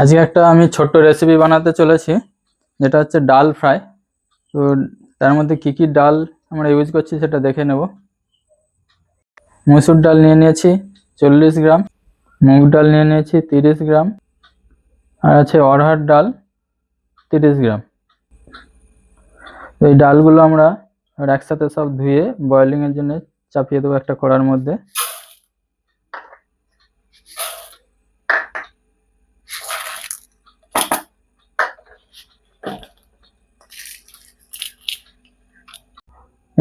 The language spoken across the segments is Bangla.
আজকে একটা আমি ছোট্ট রেসিপি বানাতে চলেছি, যেটা হচ্ছে ডাল ফ্রাই। তো তার মধ্যে কি কি ডাল আমরা ইউজ করছি সেটা দেখে নেব। মসুর ডাল নিয়ে নিয়েছি চল্লিশ গ্রাম, মুগ ডাল নিয়ে নিয়েছি তিরিশ গ্রাম, আর আছে অরহর ডাল তিরিশ গ্রাম। তো এই ডালগুলো আমরা একসাথে সব ধুয়ে বয়েলিংয়ের জন্য চাপিয়ে দেবো একটা কড়ার মধ্যে।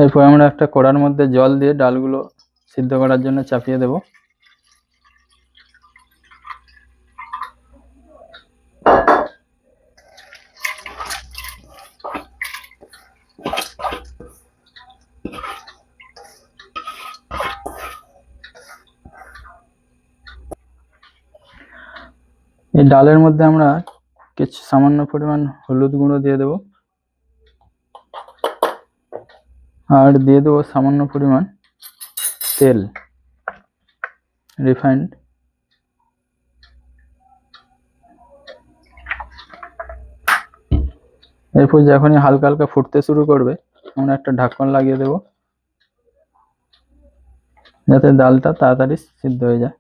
এরপর আমরা একটা কড়ার মধ্যে জল দিয়ে ডালগুলো সিদ্ধ করার জন্য চাপিয়ে দেব। এই ডালের মধ্যে আমরা কিছু সামান্য পরিমাণ হলুদ গুঁড়ো দিয়ে দেবো। আর দিয়ে দেবো সামান্য পরিমাণ তেল রিফাইন্ড এরপর যখনই হালকা হালকা ফুটতে শুরু করবে আমরা একটা ঢাকন লাগিয়ে দেব, যাতে ডালটা তাড়াতাড়ি সিদ্ধ হয়ে যায়।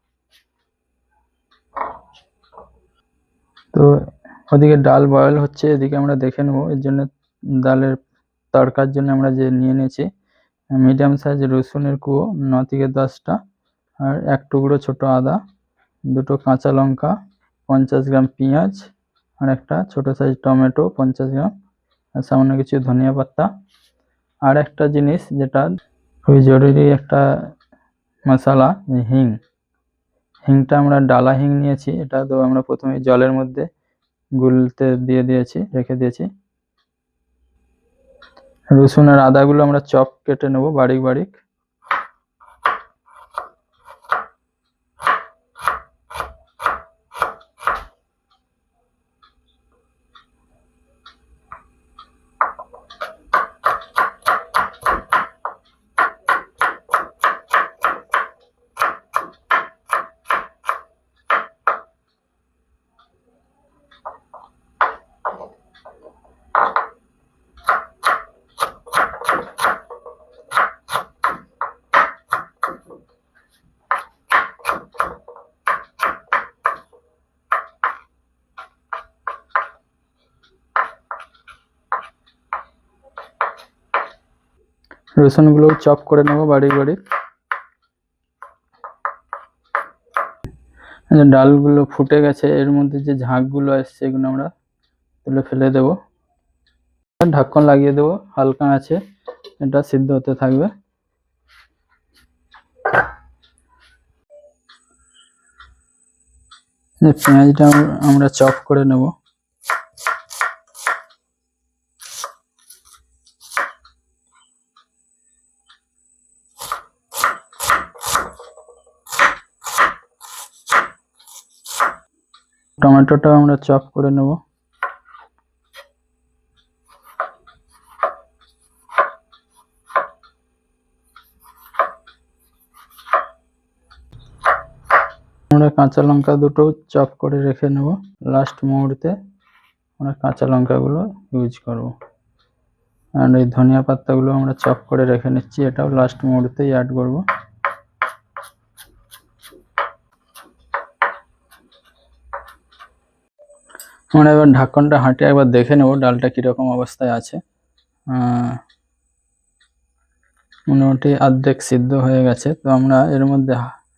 তো ওদিকে ডাল বয়েল হচ্ছে, এদিকে আমরা দেখে নেব, এর জন্য ডালের তড়কার জন্য আমরা যে নিয়ে নিয়েছি মিডিয়াম সাইজ রসুনের কুয়ো ন থেকে দশটা, আর এক টুকরো ছোট আদা, দুটো কাঁচা লঙ্কা, পঞ্চাশ গ্রাম পেঁয়াজ, আর একটা ছোট সাইজ টমেটো, পঞ্চাশ গ্রাম, আর সামান্য কিছু ধনিয়া পাতা। আর একটা জিনিস যেটা খুবই জরুরি একটা মশলা হিং। হিংটা আমরা ডালা হিং নিয়েছি, এটা তো আমরা প্রথমে জলের মধ্যে গুলতে দিয়ে দিয়েছি, রেখে দিয়েছি। রসুন আর আদাগুলো আমরা চপ কেটে নেব বারিক বারিক। রসুনগুলো চপ করে নেব বাড়ি বাড়ি। ডালগুলো ফুটে গেছে, এর মধ্যে যে ঝাঁকগুলো আসছে এগুলো আমরা তুলে ফেলে দেব। ঢাকন লাগিয়ে দেব, হালকা আছে, এটা সিদ্ধ হতে থাকবে। পেঁয়াজটা আমরা চপ করে নেব। টমেটোটা আমরা চপ করে নেব। আমরা কাঁচা লঙ্কা দুটো চপ করে রেখে নেব লাস্ট মুহূর্তে। আমরা কাঁচা লঙ্কাগুলো ইউজ করব। আর এই ধনিয়া পাতাগুলো আমরা চপ করে রেখে নিচ্ছি, এটাও লাস্ট মুহূর্তেই অ্যাড করব। আমরা এবার ঢাকনটা হাঁটে একবার দেখে নেব, ডালটা কীরকম অবস্থায় আছে। মোটামুটি অর্ধেক সিদ্ধ হয়ে গেছে, তো আমরা এর মধ্যে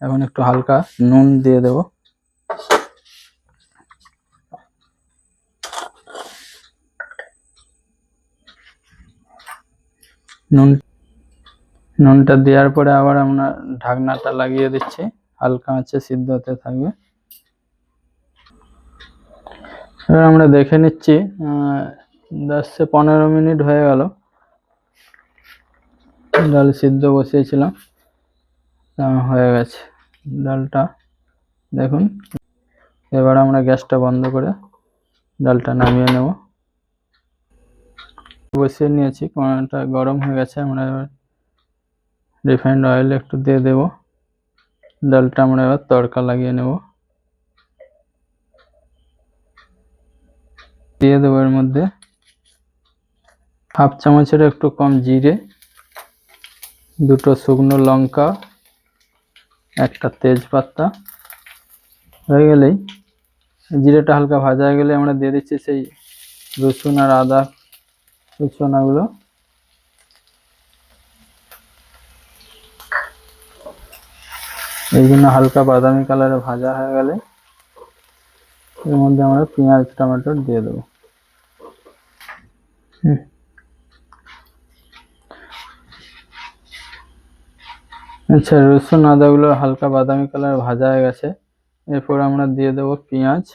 এখন একটু হালকা নুন দিয়ে দেব। নুন নুনটা দেওয়ার পরে আবার আমরা ঢাকনাটা লাগিয়ে দিচ্ছি, হালকা আঁচে সিদ্ধ হতে থাকবে। এবার আমরা দেখে নিচ্ছি দশ থেকে পনেরো মিনিট হয়ে গেল। ডাল সিদ্ধ বসিয়েছিলাম হয়ে গেছে ডালটা। দেখুন, এবার আমরা গ্যাসটা বন্ধ করে ডালটা নামিয়ে নেব। বসিয়ে নিয়েছি কড়াইটা গরম হয়ে গেছে, আমরা এবার রিফাইন্ড অয়েল একটু দিয়ে দেব। ডালটা আমরা এবার তড়কা লাগিয়ে নেব। দিয়ে দেবো এর মধ্যে। হাফ চামচের একটু কম জিরে, দুটো শুকনো লঙ্কা, একটা তেজপাতা। হয়ে গেলেই জিরেটা হালকা ভাজা হয়ে গেলে আমরা দিয়ে দিচ্ছি সেই রসুন আর আদা কুচনাগুলো। এই জন্য হালকা বাদামি কালারে ভাজা হয়ে গেলে এর মধ্যে আমরা পেঁয়াজ, টমেটো দিয়ে দেবো। আচ্ছা রসুন, আদাগুলো হালকা বাদামি কালার ভাজা হয়ে গেছে। এরপর আমরা দিয়ে দেবো পেঁয়াজ।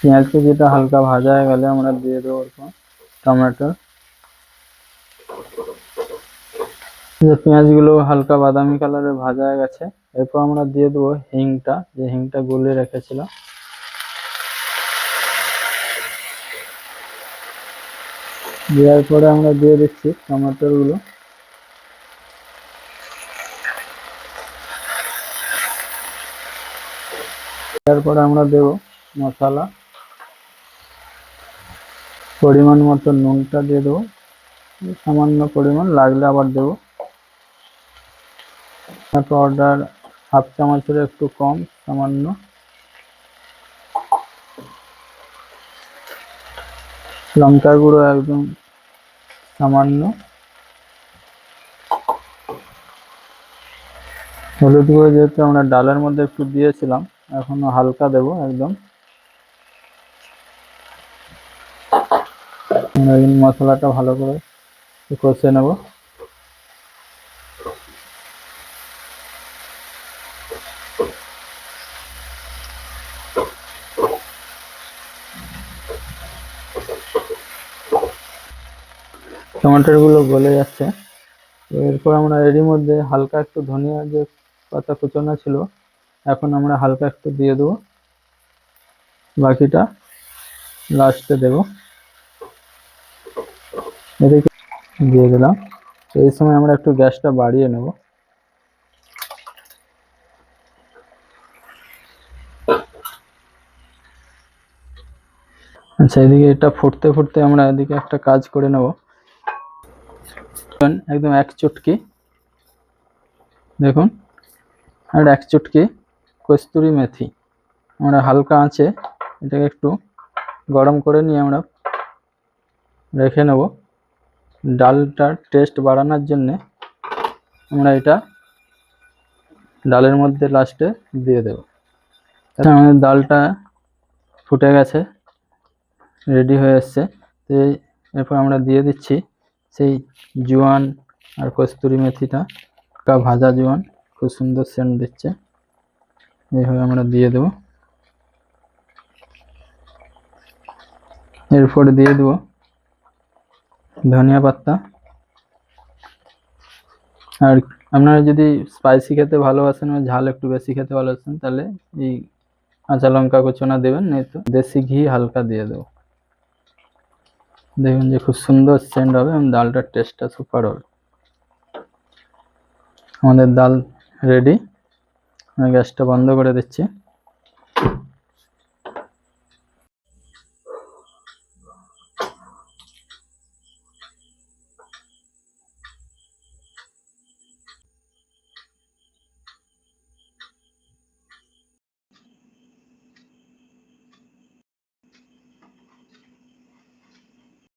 পেঁয়াজ যেটা হালকা ভাজা হয়ে গেলে আমরা দিয়ে দেবো টমেটো। যে পেঁয়াজগুলো হালকা বাদামি কালারে ভাজা হয়ে গেছে, এরপর আমরা দিয়ে দেবো হিংটা। যে হিংটা গুলে রেখেছিলাম। দেওয়ার পরে আমরা দিয়ে দিচ্ছি টমেটোরগুলো তারপরে আমরা দেব মশলা। পরিমাণ মতো নুনটা দিয়ে দেবো। সামান্য পরিমাণ লাগলে আবার দেবো। পাউডার হাফ চামচের একটু কম, সামান্য। লঙ্কার গুঁড়ো একদম সামান্য। হলুদ গুঁড়ো যেহেতু আমরা ডালের মধ্যে একটু দিয়েছিলাম, এখনও হালকা দেবো একদম। মশলাটা ভালো করে কষে নেব। টমেটোগুলো গলে যাচ্ছে। এরপর আমরা এরই মধ্যে হালকা একটু ধনিয়া যে পাতা কুচোনো ছিল, এখন আমরা হালকা একটু দিয়ে দেবো। বাকিটা লাস্টে দেবো। এদিকে দিয়ে দিলাম। এই সময় আমরা একটু গ্যাসটা বাড়িয়ে নেব। আচ্ছা এদিকে এটা ফুটতে ফুটতে আমরা এদিকে একটা কাজ করে নেব। একদম এক চুটকি। দেখুন, আর এক চুটকি কস্তুরি মেথি। আমরা হালকা আঁচে এটাকে একটু গরম করে নিয়ে আমরা রেখে নেব। ডালটার টেস্ট বাড়ানোর জন্যে আমরা এটা ডালের মধ্যে লাস্টে দিয়ে দেব। আমাদের ডালটা ফুটে গেছে রেডি হয়ে এসছে। তো এরপর আমরা দিয়ে দিচ্ছি সেই জোয়ান আর কস্তুরি মেথিটা। কা ভাজা জোয়ান, খুব সুন্দর সেন্ট দিচ্ছে। এইভাবে আমরা দিয়ে দেবো। এরপরে দিয়ে দেবো ধনিয়া পাতা। আর আপনারা যদি স্পাইসি খেতে ভালোবাসেন বা ঝাল একটু বেশি খেতে ভালোবাসেন, তাহলে এই কাঁচা লঙ্কা কুচোনা দেবেন নেই তো দেশি ঘি হালকা দিয়ে দেবো। দেখবেন যে খুব সুন্দর সেন্ড হবে এবং ডালটার টেস্টটা সুপার হবে। আমাদের ডাল রেডি আমি গ্যাসটা বন্ধ করে দিচ্ছি।